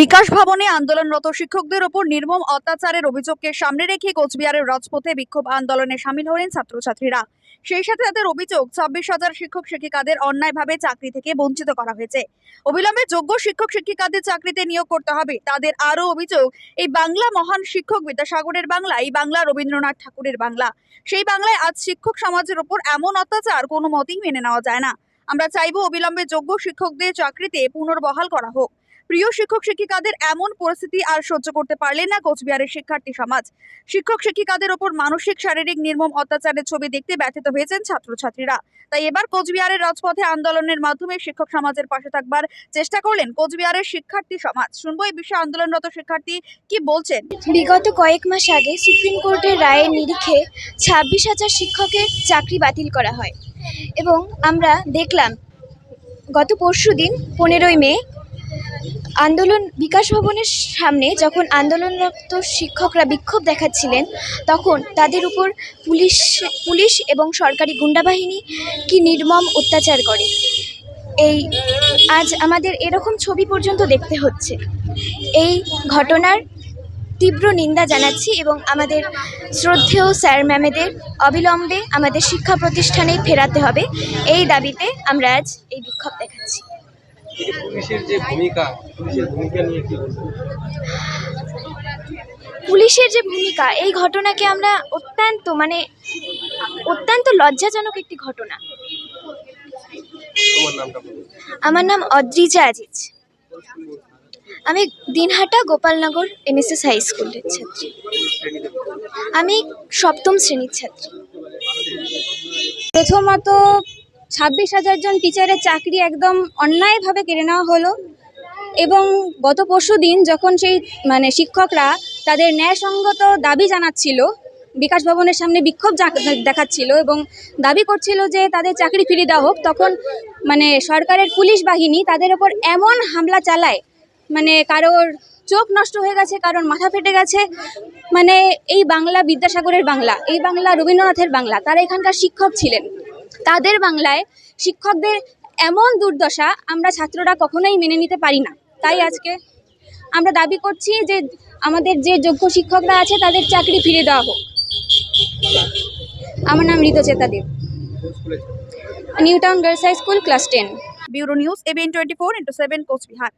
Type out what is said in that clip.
বিকাশ ভবনে আন্দোলনরত শিক্ষকদের ওপর নির্মম অত্যাচারের অভিযোগকে সামনে রেখে কোচবিহারের রাজপথে বিক্ষোভ আন্দোলনে সামিল হলেন ছাত্রছাত্রীরা। সেই সাথে তাদের অভিযোগ, ছাব্বিশ হাজার শিক্ষক শিক্ষিকাদের অন্যায়ভাবে চাকরি থেকে বঞ্চিত করা হয়েছে। অবিলম্বে যোগ্য শিক্ষক শিক্ষিকাদের চাকরিতে নিয়োগ করতে হবে। তাদের আরও অভিযোগ, এই বাংলা মহান শিক্ষক বিদ্যাসাগরের বাংলা, এই বাংলা রবীন্দ্রনাথ ঠাকুরের বাংলা। সেই বাংলায় আজ শিক্ষক সমাজের ওপর এমন অত্যাচার কোনো মতেই মেনে নেওয়া যায় না। আমরা চাইব অবিলম্বে যোগ্য শিক্ষকদের চাকরিতে পুনর্বহাল করা হোক। প্রিয় শিক্ষক শিক্ষিকাদের এমন পরিস্থিতি আর সহ্য করতে পারলেন না কোচবিহারের শিক্ষার্থী সমাজ। শিক্ষক শিক্ষিকাদের ওপর মানসিক, শারীরিক নির্মম অত্যাচারের ছবি দেখতে ব্যথিত হয়েছেন ছাত্রছাত্রীরা। তাই এবার কোচবিহারের রাজপথে আন্দোলনের মাধ্যমে শিক্ষক সমাজের পাশে থাকবার চেষ্টা করলেন কোচবিহারের শিক্ষার্থী সমাজ। শুনব এই বিষয়ে আন্দোলনরত শিক্ষার্থী কি বলছেন? বিগত কয়েক মাস আগে সুপ্রিম কোর্টের রায়ের নিরিখে ছাব্বিশ হাজার শিক্ষকের চাকরি বাতিল করা হয়। এবং আমরা দেখলাম, গত পরশু দিন পনেরোই মে আন্দোলন বিকাশ ভবনের সামনে যখন আন্দোলনরত শিক্ষকরা বিক্ষোভ দেখাচ্ছিলেন, তখন তাদের উপর পুলিশ পুলিশ এবং সরকারি গুন্ডাবাহিনী কি নির্মম অত্যাচার করে। এই, আজ আমাদের এরকম ছবি পর্যন্ত দেখতে হচ্ছে। এই ঘটনার তীব্র নিন্দা জানাচ্ছি এবং আমাদের শ্রদ্ধেয় স্যার ম্যামেদের অবিলম্বে আমাদের শিক্ষা প্রতিষ্ঠানে ফেরাতে হবে। এই দাবিতে আমরা আজ এই বিক্ষোভ দেখাচ্ছি। এই পুলিশের যে ভূমিকা পুলিশের ভূমিকা নিয়ে কি পুলিশের যে ভূমিকা এই ঘটনাকে আমরা অত্যন্ত মানে অত্যন্ত লজ্জাজনক একটি ঘটনা। আমার নাম অদ্রিজা আজিজ। আমি দিনহাটা গোপালনগর এমএসএস হাই স্কুলের ছাত্রী। আমি সপ্তম শ্রেণির ছাত্রী। প্রথমত ছাব্বিশ হাজার জন টিচারের চাকরি একদম অন্যায়ভাবে কেড়ে নেওয়া হলো এবং গত পরশু দিন যখন সেই মানে শিক্ষকরা তাদের ন্যায়সঙ্গত দাবি জানাচ্ছিল, বিকাশ ভবনের সামনে বিক্ষোভ দেখাচ্ছিল এবং দাবি করছিল যে তাদের চাকরি ফিরিয়ে দেওয়া হোক, তখন মানে সরকারের পুলিশ বাহিনী তাদের ওপর এমন হামলা চালায় মানে কারোর চোখ নষ্ট হয়ে গেছে, কারোর মাথা ফেটে গেছে মানে এই বাংলা বিদ্যাসাগরের বাংলা, এই বাংলা রবীন্দ্রনাথের বাংলা, তারা এখানকার শিক্ষক ছিলেন। তাদের বাংলায় শিক্ষকদের এমন দুর্দশা আমরা ছাত্ররা কখনোই মেনে নিতে পারি না। তাই আজকে আমরা দাবি করছি যে আমাদের যে যোগ্য শিক্ষকরা আছে তাদের চাকরি ফিরে দেওয়া হোক। আমার নাম ঋতুচেতা দেব। কোন স্কুলে New Town girls high school, class ten. Bureau news ABN twenty four into seven, Coochbehar.